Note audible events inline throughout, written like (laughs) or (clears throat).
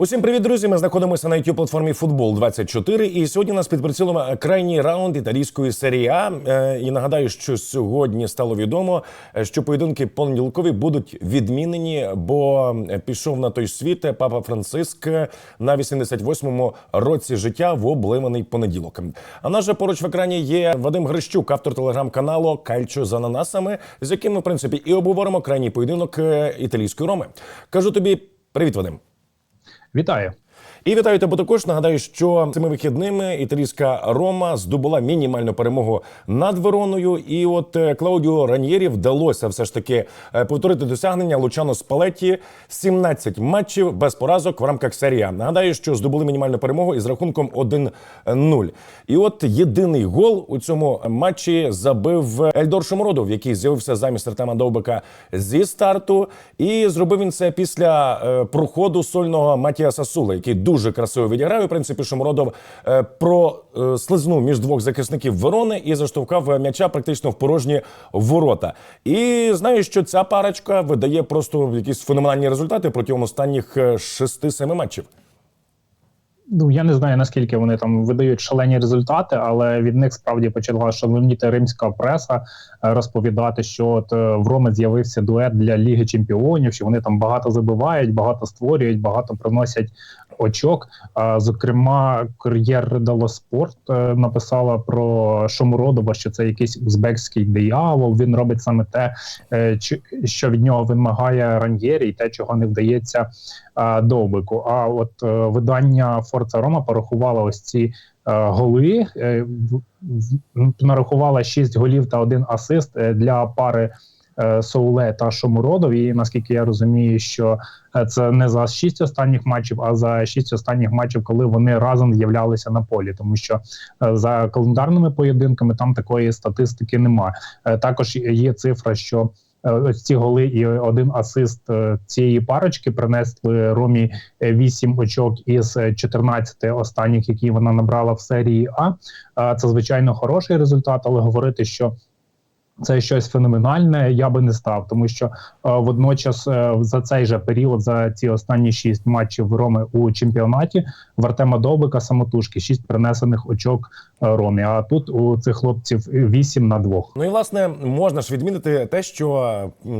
Усім привіт, друзі! Ми знаходимося на youtube платформі Футбол 24 І сьогодні нас під прицілом е, крайній раунд італійської серії А. Е, І нагадаю, що сьогодні стало відомо, е, що поєдинки понеділкові будуть відмінені, бо пішов на той світ папа Франциск на 88-му році життя в обливаний понеділок. А наш же поруч в екрані є Вадим Грищук, автор телеграм-каналу Кальчо з ананасами, з яким ми в принципі і обговоримо крайній поєдинок італійської роми. Кажу тобі привіт, Вадим. Вітаю. І вітаю тебе також. Нагадаю, що цими вихідними італійська Рома здобула мінімальну перемогу над Вероною. І от е, Клаудіо Раньєрі вдалося все ж таки е, повторити досягнення Лучано Спалетті 17 матчів без поразок в рамках серії. Нагадаю, що здобули мінімальну перемогу із рахунком 1-0. І от єдиний гол у цьому матчі забив Ельдор Шомородов, який з'явився замість Артема Довбика зі старту. І зробив він це після е, проходу сольного Матіаса Сула, який дуже красиво відіграв. І, В принципі, Шумородов е, прослизнув між двох захисників Верони і заштовхав м'яча практично в порожні ворота. І знаю, що ця парочка видає просто якісь феноменальні результати протягом останніх е, 6-7 матчів. Ну я не знаю наскільки вони там видають шалені результати, але від них справді почала шаленіти римська преса е, розповідати, що от е, в Роми з'явився дует для Ліги Чемпіонів, що вони там багато забивають, багато створюють, багато приносять очок. А зокрема, кур'єр Дело Спорт е, написала про Шомуродова, що це якийсь узбекський диявол. Він робить саме те, е, що від нього вимагає Раньєрі, і те, чого не вдається Довбику. А от е, видання Форца Рома порахувало ось ці е, голи. Е, в- нарахувала 6 голів та один асист е, для пари. е, Соуле та Шомуродов, і наскільки я розумію, що е, це не за шість останніх матчів, а за шість останніх матчів, коли вони разом з'являлися на полі, тому що е, за календарними поєдинками там такої статистики немає. Е, Також є цифра, що е, ось ці голи і один асист е, цієї парочки принесли Ромі 8 очок із е, 14 останніх, які вона набрала в серії А. Е, Це звичайно хороший результат, але говорити, що це щось феноменальне, я би не став, тому що е, водночас е, за цей же період, за ці останні шість матчів Роми у чемпіонаті в Артема Довбика самотужки шість принесених очок е, Ромі. А тут у цих хлопців вісім на двох. Ну і власне можна ж відмінити те, що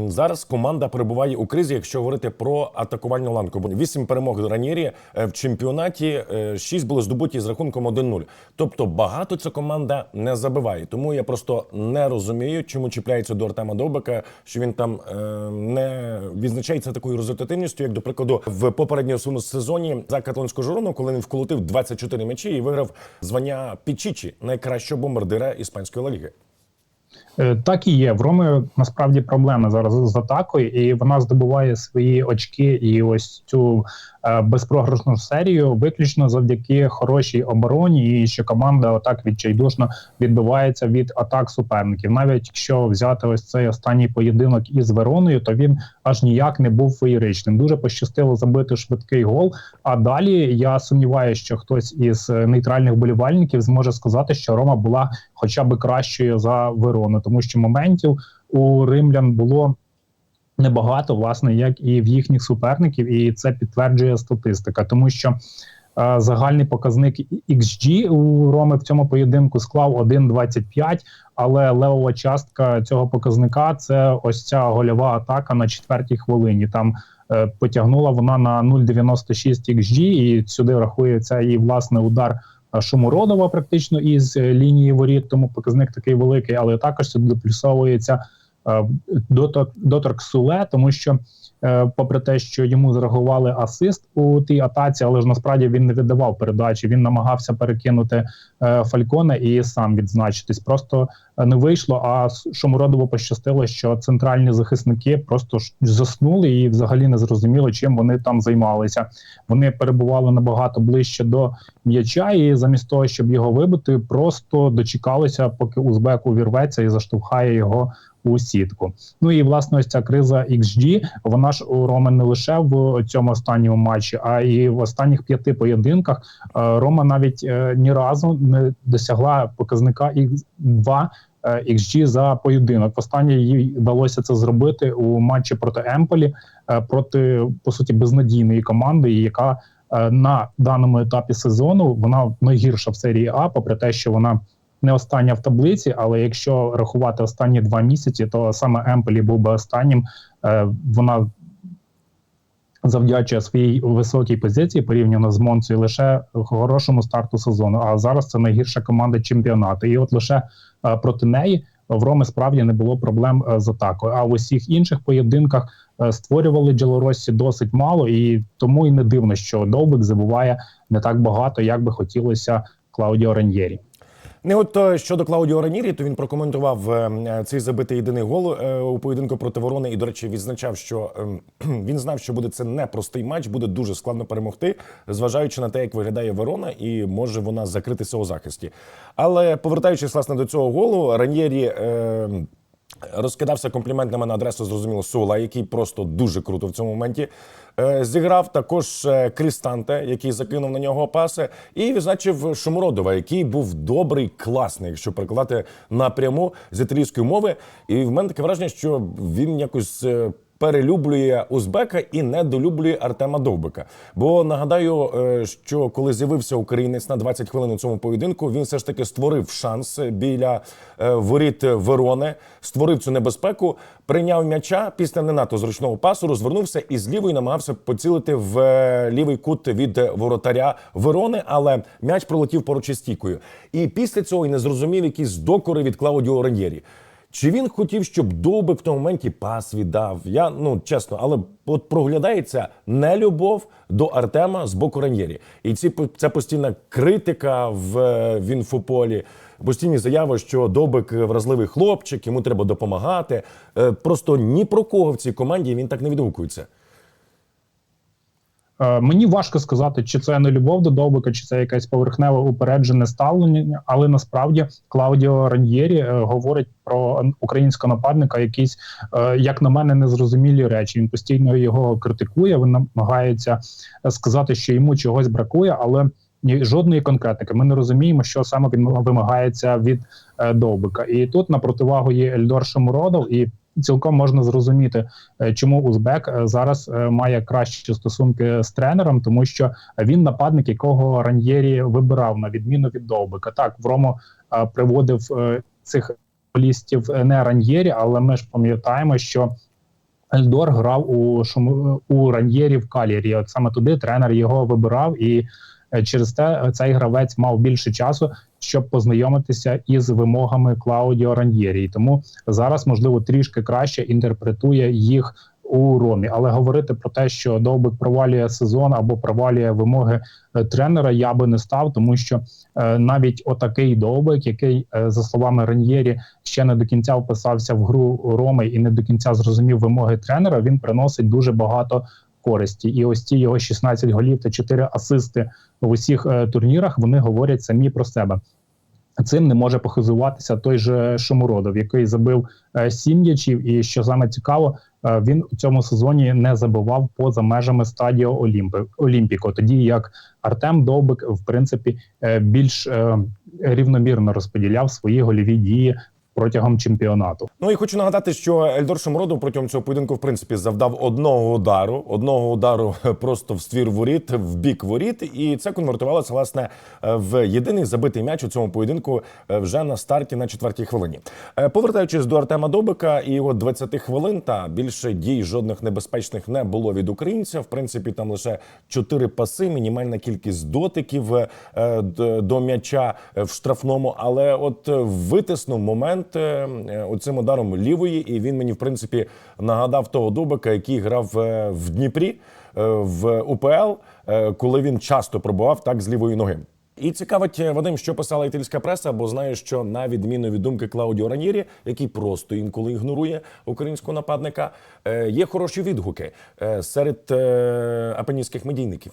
зараз команда перебуває у кризі, якщо говорити про атакувальну ланку. Бо Вісім перемог Ранєрі е, в чемпіонаті, е, шість були здобуті з рахунком 1-0. Тобто багато ця команда не забиває. Тому я просто не розумію, чому чіпляється до Артема Довбика, що він там е, не відзначається такою результативністю, як до прикладу в попередньому сезоні за каталонську жорону, коли він вколотив 24 м'ячі і виграв звання Пічічі найкращого бомбардира іспанської Ла Ліги. Е, Так і є. В Роми насправді проблеми зараз з атакою, і вона здобуває свої очки і ось цю безпрограшну серію виключно завдяки хорошій обороні, і що команда отак відчайдушно відбивається від атак суперників. Навіть якщо взяти ось цей останній поєдинок із Вероною, то він аж ніяк не був феєричним. Дуже пощастило забити швидкий гол. А далі я сумніваюся, що хтось із е, нейтральних болівальників зможе сказати, що Рома була хоча б кращою за Верону, тому що моментів у римлян було. Небагато, власне, як і в їхніх суперників, і це підтверджує статистика, тому що е, загальний показник XG у Роми в цьому поєдинку склав 1,25, але левова частка цього показника це ось ця гольова атака на четвертій хвилині. Там е, потягнула вона на 0,96 XG, і сюди рахується і власне удар е, Шумородова практично із е, лінії воріт, тому показник такий великий, але також сюди доплюсовується доторк, доторк Суле, тому що, е, попри те, що йому зарахували асист у тій атаці, але ж насправді він не віддавав передачі. Він намагався перекинути е, Фалькона і сам відзначитись. Просто е, не вийшло. А Шомородову пощастило, що центральні захисники просто заснули і взагалі не зрозуміло, чим вони там займалися. Вони перебували набагато ближче до м'яча, і замість того, щоб його вибити, просто дочекалися, поки узбек увірветься і заштовхає його у сітку. Ну і власне ось ця криза XG, вона ж у Роми не лише в цьому останньому матчі, а і в останніх п'яти поєдинках Е, Рома навіть е, ні разу не досягла показника X2 е, XG за поєдинок. Останнє їй вдалося це зробити у матчі проти Емполі, е, проти по суті безнадійної команди, яка е, на даному етапі сезону вона найгірша в серії А, попри те, що вона не остання в таблиці. Але якщо рахувати останні два місяці, то саме Емполі був би останнім. Е, Вона завдячує своїй високій позиції порівняно з Монцею лише хорошому старту сезону. А зараз це найгірша команда чемпіонату. І от лише е, проти неї в Роми справді не було проблем е, з атакою. А в усіх інших поєдинках е, створювали Джелоросі досить мало, і тому і не дивно, що Довбик забуває не так багато, як би хотілося Клаудіо Раньєрі. Не от е, щодо Клаудіо Ранірі, то він прокоментував е, цей забитий єдиний гол е, у поєдинку проти ворони. І, до речі, відзначав, що е, (clears throat) він знав, що буде це непростий матч, буде дуже складно перемогти, зважаючи на те, як виглядає ворона, і може вона закритися у захисті. Але повертаючись власне до цього голу, Ранєрі. Е, Розкидався компліментами на адресу, зрозуміло, Сула, який просто дуже круто в цьому моменті е, зіграв. Також е, Крістанте, який закинув на нього паси, і відзначив Шумородова, який був добрий, класний, якщо перекладати напряму з італійської мови. І в мене таке враження, що він якось. Перелюблює Узбека і недолюблює Артема Довбика. Бо нагадаю, е, що коли з'явився українець на 20 хвилин у цьому поєдинку, він все ж таки створив шанс біля е, воріт Верони, створив цю небезпеку, прийняв м'яча після не надто зручного пасу, розвернувся і з намагався поцілити в е, лівий кут від воротаря Верони, але м'яч пролетів поруч із стійкою. І після цього і не зрозумів якісь докори від Клаудіо Раньєрі. Чи він хотів, щоб Довбик в тому моменті пас віддав? Я ну чесно, але от проглядається нелюбов до Артема з боку Раньєрі. І ці це постійна критика в, е, в інфополі, постійні заяви, що Довбик вразливий хлопчик, йому треба допомагати. Е, Просто ні про кого в цій команді він так не відгукується. Е, Мені важко сказати, чи це не любов до Довбика, чи це якесь поверхневе упереджене ставлення. Але насправді Клаудіо Раньєрі е, говорить про українського нападника якісь, е, як на мене, незрозумілі речі. Він постійно його критикує. Він намагається сказати, що йому чогось бракує, але ні жодної конкретики. Ми не розуміємо, що саме він вимагається від Довбика. І тут на противагу є Ельдор Шамуродов і. Цілком можна зрозуміти, е, чому Узбек е, зараз е, має кращі стосунки з тренером, тому що він нападник, якого Раньєрі вибирав на відміну від Довбика. Так, в Рому приводив цих футболістів не Раньєрі, але ми ж пам'ятаємо, що Ельдор грав у Шум... у Раньєрі в Калірі. От саме туди тренер його вибирав, і через те цей гравець мав більше часу, щоб познайомитися із вимогами Клаудіо Раньєрі. І тому зараз, можливо, трішки краще інтерпретує їх у Ромі. Але говорити про те, що Довбик провалює сезон або провалює вимоги е, тренера, я би не став, тому що е, навіть отакий Довбик, який, е, за словами Раньєрі, ще не до кінця вписався в гру Роми і не до кінця зрозумів вимоги тренера, він приносить дуже багато користі. І ось ці його 16 голів та 4 асисти в усіх е, турнірах вони говорять самі про себе. Цим не може похизуватися той же Шомородов, який забив е, сім м'ячів. І що саме цікаво, е, він у цьому сезоні не забивав поза межами стадіо Олімпи Олімпіко. Тоді як Артем Довбик, в принципі, е, більш е, рівномірно розподіляв свої гольові дії протягом чемпіонату. Ну і хочу нагадати, що Ельдор Шамородов протягом цього поєдинку, в принципі, завдав одного удару, одного удару (laughs) просто в ствір воріт, в бік воріт, і це конвертувалося власне в єдиний забитий м'яч у цьому поєдинку е, вже на старті на четвертій хвилині. Е, Повертаючись до Артема Добика і його 20 хвилин, та більше дій жодних небезпечних не було від українця. В принципі, там лише чотири паси, мінімальна кількість дотиків е, до м'яча е, в штрафному, але от е, витиснув момент е, е, оцим ударом лівої, і він мені в принципі нагадав того Дубика, який грав е, в Дніпрі в УПЛ, коли він часто пробував так з лівої ноги. І цікавить Вадим, що писала італійська преса, бо знає, що на відміну від думки Клаудіо Ранєрі, який просто інколи ігнорує українського нападника, є хороші відгуки серед апенінських медійників.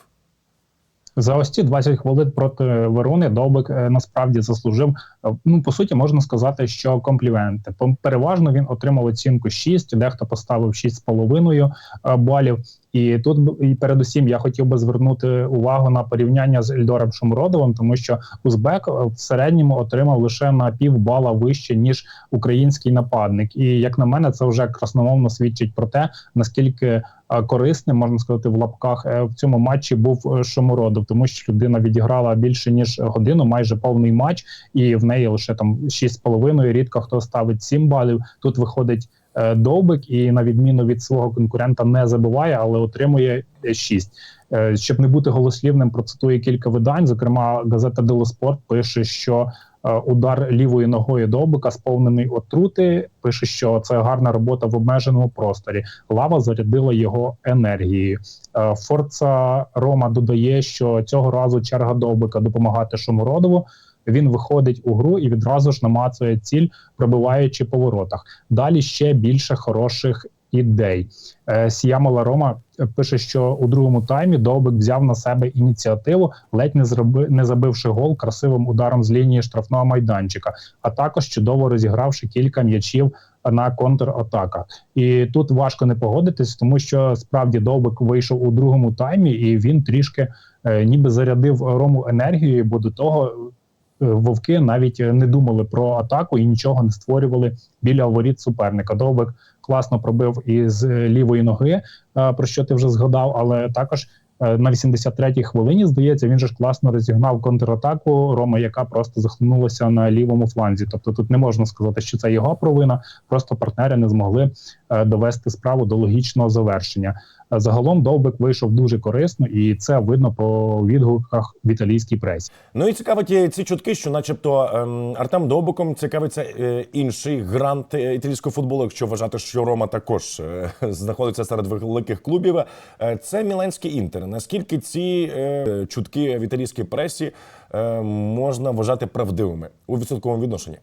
За ось ці 20 хвилин проти Верони Довбик е, насправді заслужив. е, Ну по суті, можна сказати, що компліменти. Переважно він отримав оцінку 6, дехто поставив 6,5 е, балів. І тут і передусім я хотів би звернути увагу на порівняння з Ельдором Шумродовим, тому що Узбек в середньому отримав лише на пів бала вище ніж український нападник. І як на мене, це вже красномовно свідчить про те, наскільки е, корисним можна сказати в лапках е, в цьому матчі був е, Шумородов, тому що людина відіграла більше ніж годину, майже повний матч, і в неї лише там 6,5, Рідко хто ставить 7 балів. Тут виходить Довбик, і на відміну від свого конкурента не забиває, але отримує 6. Е, Щоб не бути голослівним, процитую кілька видань. Зокрема, газета Делоспорт пише, що е, удар лівою ногою Довбика сповнений отрути. Пише, що це гарна робота в обмеженому просторі. Лава зарядила його енергією. Е, Форца Рома додає, що цього разу черга Довбика допомагати Шумородову. Він виходить у гру і відразу ж намацує ціль, пробиваючи по воротах. Далі ще більше хороших ідей. Е, Сіямола Рома е, пише, що у другому таймі Довбик взяв на себе ініціативу, ледь не зроби, не забивши гол красивим ударом з лінії штрафного майданчика, а також чудово розігравши кілька м'ячів на контратаках. І тут важко не погодитись, тому що справді Довбик вийшов у другому таймі, і він трішки е, ніби зарядив Рому енергією, бо до того. Е, Вовки навіть е, не думали про атаку і нічого не створювали біля воріт суперника. Довбик класно пробив із е, лівої ноги, про що ти вже згадав, але також на 83-й хвилині, здається, він же ж класно розігнав контратаку Рома, яка просто захлинулася на лівому фланзі. Тобто тут не можна сказати, що це його провина, просто партнери не змогли е, довести справу до логічного завершення. Е, Загалом Довбик вийшов дуже корисно, і це видно по відгуках в італійській пресі. Ну і цікавить є ці чутки, що, начебто, ем, Артем Довбиком цікавиться е, інший грант е, італійського футболу, якщо вважати, що Рома також е, (laughs) знаходиться серед великих клубів. Е, це Міланський інтер. Наскільки ці е, чутки в італійській пресі е, можна вважати правдивими у відсотковому відношенні?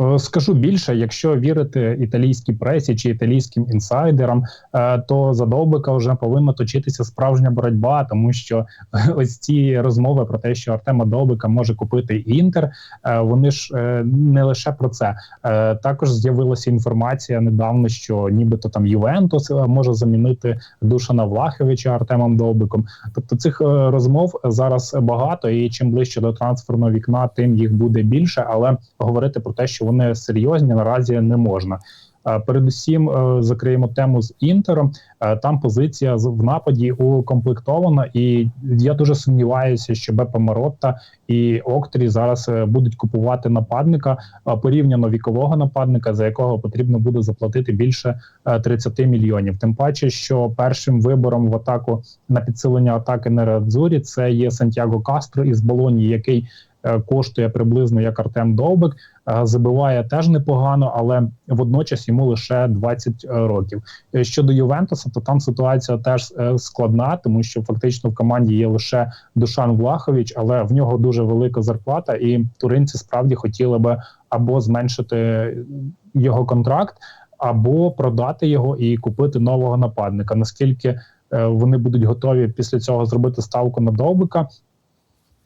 Е, Скажу більше, якщо вірити італійській пресі чи італійським інсайдерам, е, то за Довбика вже повинна точитися справжня боротьба, тому що (laughs) ось ці розмови про те, що Артема Довбика може купити інтер, е, вони ж не лише про це. Також з'явилася інформація недавно, що нібито там Ювентус може замінити Душана Влаховича Артемом Довбиком. Тобто цих розмов зараз багато, і чим ближче до трансферного вікна, тим їх буде більше. Але говорити про те, що вони серйозні, наразі не можна. Е, Передусім е, закриємо тему з інтером. Е, Там позиція в нападі укомплектована, і я дуже сумніваюся, що Бепа Маротта і Октрі зараз будуть купувати нападника порівняно вікового нападника, за якого потрібно буде заплатити більше е, 30 мільйонів. Тим паче, що першим вибором в атаку на підсилення атаки Нерадзурі це є Сантьяго Кастро із Болоні, який коштує приблизно як Артем Довбик. Е, Забиває теж непогано, але водночас йому лише 20 років. Е, Щодо Ювентуса, то там ситуація теж е, складна, тому що фактично в команді є лише Душан Влахович, але в нього дуже велика зарплата, і туринці справді хотіли би або зменшити його контракт, або продати його і купити нового нападника. Наскільки е, вони будуть готові після цього зробити ставку на Довбика?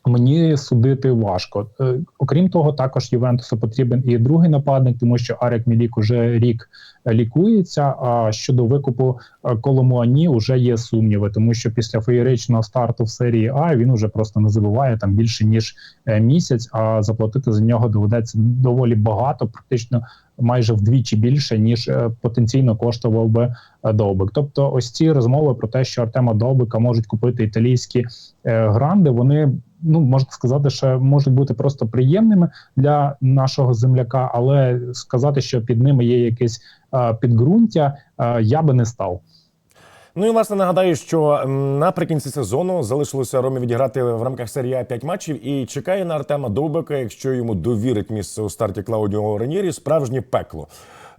Мені судити важко. Е, Окрім того, також Ювентусу потрібен і другий нападник, тому що Арек Мілік уже рік лікується. А щодо викупу е, Коломуані вже є сумніви, тому що після феєричного старту в серії А він уже просто не забуває там більше ніж е, місяць. А заплатити за нього доведеться доволі багато, практично майже вдвічі більше ніж е, потенційно коштував би Довбик. Тобто, ось ці розмови про те, що Артема Довбика можуть купити італійські гранди, вони ну можна сказати, що можуть бути просто приємними для нашого земляка, але сказати, що під ними є якесь підґрунтя, е, я би не став. Ну і власне нагадаю, що наприкінці сезону залишилося Ромі відіграти в рамках серії А 5 матчів і чекає на Артема Довбика, якщо йому довірить місце у старті Клаудіо Ренєрі, справжнє пекло.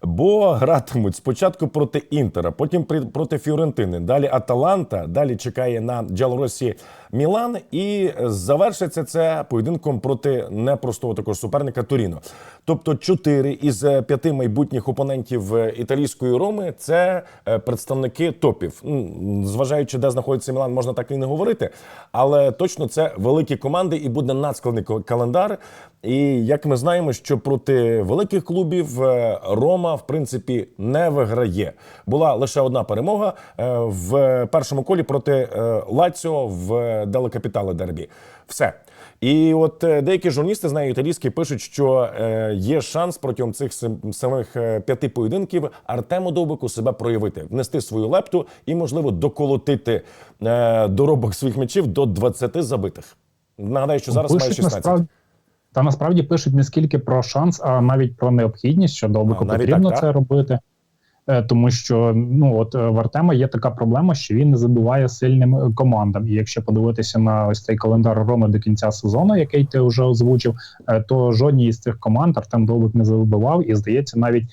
Бо гратимуть спочатку проти Інтера, потім проти Фіорентини, далі Аталанта, далі чекає на Джалоросі Мілан, і завершиться це поєдинком проти непростого також суперника Туріно. Тобто, чотири із е, п'яти майбутніх опонентів е, італійської Роми це е, представники топів. Зважаючи, де знаходиться Мілан, можна так і не говорити, але точно це великі команди і буде надскладний календар. І як ми знаємо, що проти великих клубів Рома в принципі, не виграє. Була лише одна перемога в першому колі проти Лаціо в Делекапітале Дербі. Все. І от е, деякі журналісти, знаю, італійські пишуть, що е, є шанс протягом цих самих е, п'яти поєдинків Артему Довбику себе проявити, внести свою лепту і, можливо, доколотити доробок своїх м'ячів до 20 забитих. Нагадаю, що зараз має пишуть 16. насправді. Та насправді пишуть не скільки про шанс, а навіть про необхідність, що Довбику А, потрібно так, це так? робити. Е, Тому що ну от е, в Артема є така проблема, що він не забиває сильним командам. І якщо подивитися на ось цей календар Роми до кінця сезону, який ти вже озвучив, е, то жодній із цих команд Артем Довбик не забивав і, здається, навіть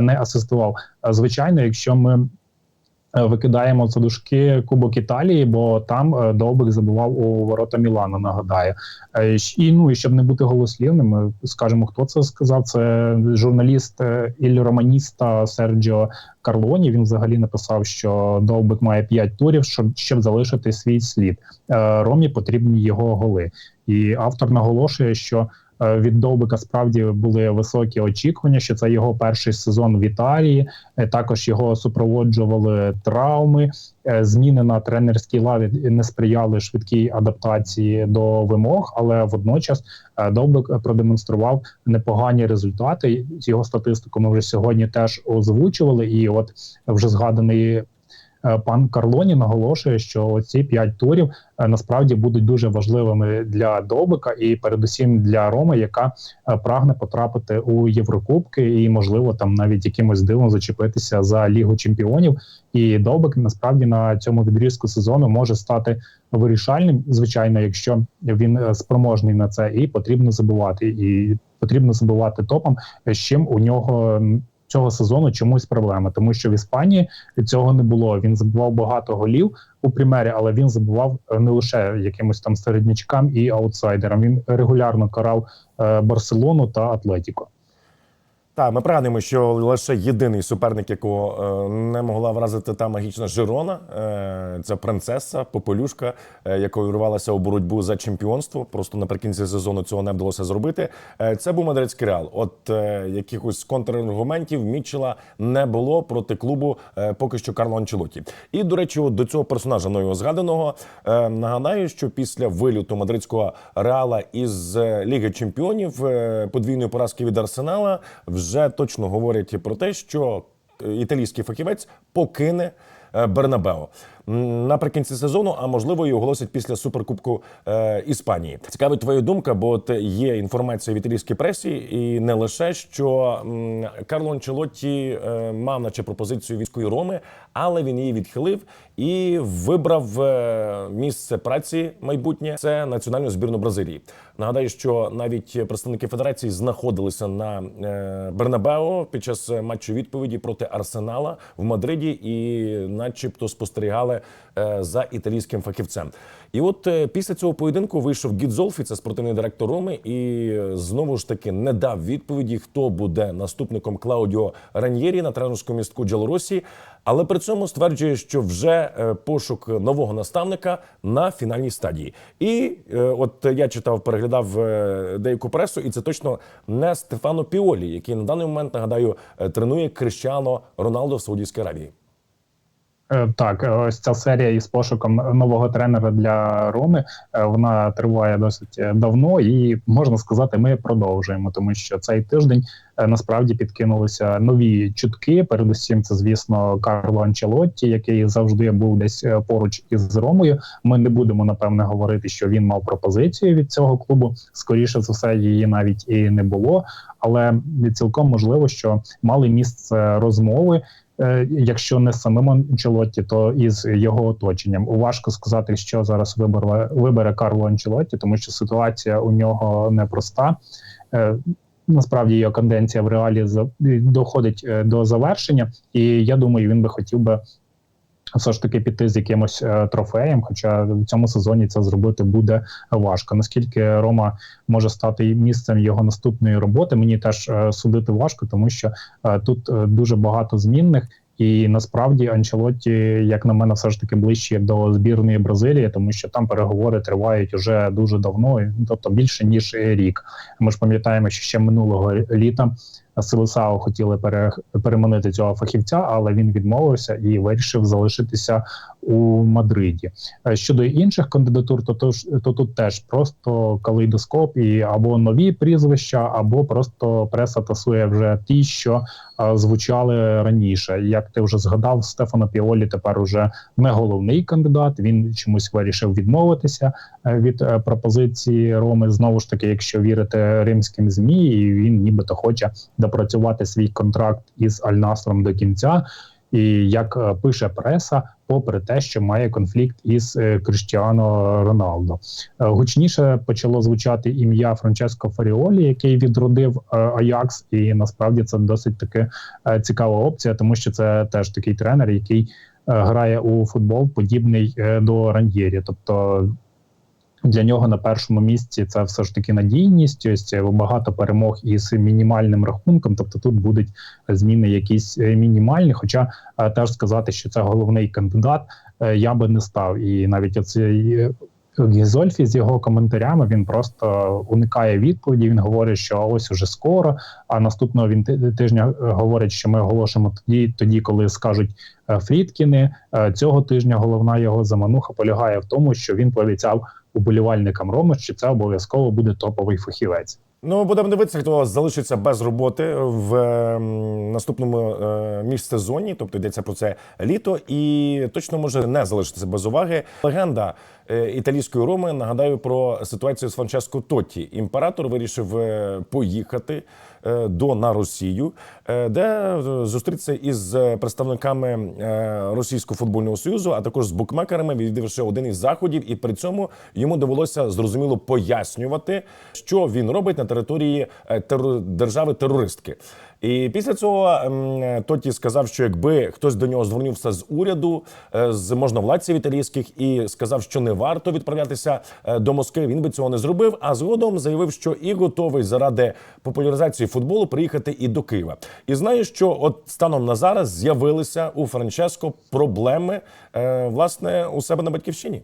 не асистував. Звичайно, якщо ми викидаємо за дужки Кубок Італії, бо там е, Довбик забував у ворота Мілана. Нагадаю, Е, і ну і щоб не бути голослівним, скажемо, хто це сказав. Це журналіст е, іль романіста Серджіо Карлоні. Він взагалі написав, що Довбик має 5 турів, щоб, щоб залишити свій слід. Е, Ромі потрібні його голи. І автор наголошує, що е, від Довбика справді були високі очікування, що це його перший сезон в Італії. Е, Також його супроводжували травми. Е, Зміни на тренерській лаві не сприяли швидкій адаптації до вимог, але водночас е, Довбик продемонстрував непогані результати. Його статистику ми вже сьогодні теж озвучували. І от вже згаданий е, пан Карлоні наголошує, що ці п'ять турів е, насправді будуть дуже важливими для Довбика і передусім для Роми, яка е, прагне потрапити у Єврокубки і, можливо, там навіть якимось дивом зачепитися за Лігу чемпіонів. І Довбик насправді на цьому відрізку сезону може стати вирішальним, звичайно, якщо він е, спроможний на це, і потрібно забувати. І потрібно забувати топом, з чим у нього цього сезону чомусь проблема, тому що в Іспанії цього не було. Він забував багато голів у примері, але він забував е, не лише якимось там середнячкам і аутсайдерам. Він регулярно карав е, Барселону та Атлетіко. Так, ми прагнемо, що лише єдиний суперник, якого е, не могла вразити та магічна Жирона, е, це принцеса, попелюшка, е, якою вирвалася у боротьбу за чемпіонство. Просто наприкінці сезону цього не вдалося зробити. Це був мадридський реал. От якихось контраргументів Мітчела не було проти клубу поки що Карло Анчелоті. І до речі, до цього персонажа мною згаданого нагадаю, що після виліту мадридського реала із Ліги Чемпіонів подвійної поразки від Арсенала вже точно говорять про те, що е, італійський фахівець покине. е, Бернабео наприкінці сезону, а можливо і оголосять після суперкубку е, Іспанії. Цікавить твоя думка, бо є інформація в італійській пресі, і не лише що м, Карло Анчелотті е, мав наче пропозицію військової Роми, але він її відхилив і вибрав е, місце праці майбутнє це національну збірну Бразилії. Нагадаю, що навіть представники федерації знаходилися на е, Бернабео під час матчу відповіді проти Арсенала в Мадриді і, начебто, спостерігали е, за італійським фахівцем. І от е, після цього поєдинку вийшов Гідзолфі, це спортивний директор Роми, і е, знову ж таки не дав відповіді, хто буде наступником Клаудіо Раньєрі на тренерському містку Джелоросі. Але при цьому стверджує, що вже пошук нового наставника на фінальній стадії. І от я читав, переглядав деяку пресу, і це точно не Стефано Піолі, який на даний момент нагадаю тренує Крищано Роналдо в Саудівській Аравії. Е, Так, е, ось ця серія із пошуком нового тренера для Роми е, вона триває досить давно, і можна сказати, ми продовжуємо, тому що цей тиждень насправді підкинулися нові чутки. Передусім, це звісно Карло Анчелотті, який завжди був десь поруч із Ромою. Ми не будемо напевне говорити, що він мав пропозицію від цього клубу. Скоріше за все, її навіть і не було. Але цілком можливо, що мали місце розмови. Е, Якщо не самим Анчелотті, то із його оточенням. Важко сказати, що зараз вибере, вибере Карло Анчелотті, тому що ситуація у нього непроста. Е, Насправді його канденція в реалі доходить е, до завершення, і я думаю, він би хотів би все ж таки піти з якимось е, трофеєм. Хоча в цьому сезоні це зробити буде важко. Наскільки Рома може стати місцем його наступної роботи, мені теж е, судити важко, тому що е, тут дуже багато змінних. І насправді Анчелотті, як на мене, все ж таки ближче до збірної Бразилії, тому що там переговори тривають уже дуже давно, тобто більше ніж рік. Ми ж пам'ятаємо, що ще минулого літа сили хотіли пере, переманити цього фахівця, але він відмовився і вирішив залишитися у Мадриді. Е, Щодо інших кандидатур, то, то, то тут теж просто калейдоскоп і або нові прізвища, або просто преса тасує вже ті, що е, звучали раніше. Як ти вже згадав, Стефано Піолі тепер уже не головний кандидат. Він чомусь вирішив відмовитися е, від пропозиції Роми. Знову ж таки, якщо вірити римським змі, і він нібито хоче допрацювати свій контракт із Аль-Насром до кінця. І як е, пише преса, попри те, що має конфлікт із е, Кріштіано Роналдо, Е, гучніше почало звучати ім'я Франческо Фаріолі, який відродив Аякс, і насправді це досить таки цікава опція, тому що це теж такий тренер, який грає у футбол, подібний до Раньєрі. Тобто для нього на першому місці це все ж таки надійність. Ось е, багато перемог із мінімальним рахунком. Тобто тут будуть зміни якісь е, мінімальні. Хоча е, теж сказати, що це головний кандидат, я би не став. І навіть оцей Гізольфі з його коментарями він просто уникає відповіді. Він говорить, що ось уже скоро. А наступного він тижня говорить, що ми оголошимо тоді, тоді, коли скажуть Фрідкіни. Е, Цього тижня головна його замануха полягає в тому, що він пообіцяв уболівальникам Роми, що це обов'язково буде топовий фахівець. Ну, будемо дивитися, хто залишиться без роботи в ем, наступному е, міжсезоні, тобто йдеться про це літо, і точно може не залишитися без уваги. Легенда е, італійської Роми нагадаю про ситуацію з Франческо Тотті. Імператор вирішив е, поїхати е, до на Росію, е, де е, зустрітися із е, представниками е, Російського футбольного союзу, а також з букмекерами, відвідавши один із заходів, і при цьому йому довелося зрозуміло пояснювати, що він робить на території е, держави терористки. І після цього ем, Тоті сказав, що якби хтось до нього звернувся з уряду, е, з можновладців італійських і сказав, що не варто відправлятися е, до Москви, він би цього не зробив. А згодом заявив, що і готовий заради популяризації футболу приїхати і до Києва. І знаю, що от станом на зараз з'явилися у Франческо проблеми е, власне у себе на батьківщині.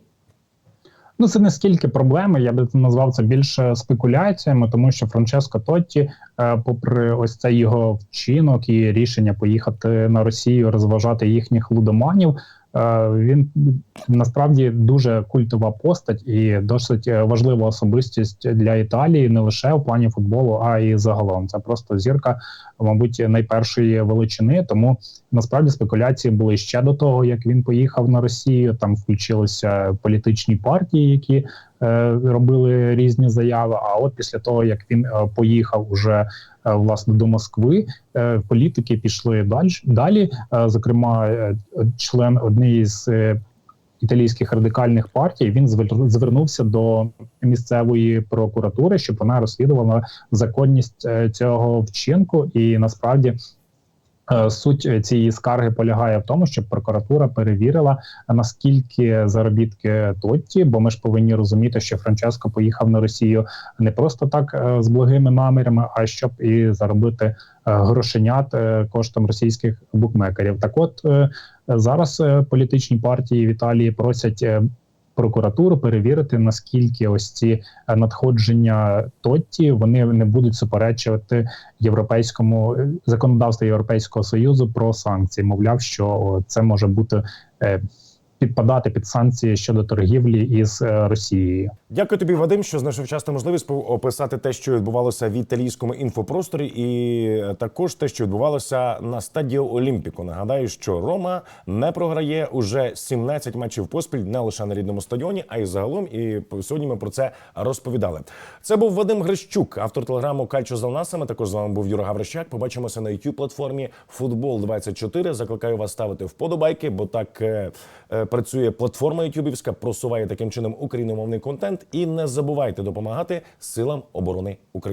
Ну, це не скільки проблеми. Я би назвав це більше спекуляціями, тому що Франческо Тотті, е, попри ось цей його вчинок і рішення поїхати на Росію, розважати їхніх лудоманів. Е, Він насправді дуже культова постать і досить важлива особистість для Італії, не лише в плані футболу, а й загалом. Це просто зірка, мабуть, найпершої величини. Тому насправді спекуляції були ще до того, як він поїхав на Росію. Там включилися політичні партії, які робили різні заяви. А от після того, як він е, поїхав уже е, власне до Москви, е, політики пішли далі. Е, зокрема, е, член однієї з е, італійських радикальних партій, він звер- звернувся до місцевої прокуратури, щоб вона розслідувала законність е, цього вчинку, і насправді. Е, Суть е, цієї скарги полягає в тому, щоб прокуратура перевірила наскільки заробітки Тотті, бо ми ж повинні розуміти, що Франческо поїхав на Росію не просто так е, з благими намірами, а щоб і заробити грошенят коштом російських букмекерів. Так, от зараз політичні партії в Італії просять. Прокуратуру перевірити наскільки ось ці е, надходження Тотті вони не будуть суперечувати європейському е, законодавству Європейського союзу про санкції. Мовляв, що це може бути е, підпадати під санкції щодо торгівлі із е, Росією. Дякую тобі, Вадим, що знайшов час та можливість описати те, що відбувалося в італійському інфопросторі, і е, також те, що відбувалося на стадіо Олімпіку. Нагадаю, що Рома не програє уже 17 матчів поспіль не лише на рідному стадіоні, а й загалом. І сьогодні ми про це розповідали. Це був Вадим Грищук, автор телеграму Кальчо за насами. Також з вами був Юра Гаврищак. Побачимося на youtube платформі Футбол 24 Закликаю вас ставити вподобайки, бо так е, працює платформа ютюбівська, просуває таким чином україномовний контент. І не забувайте допомагати силам оборони України.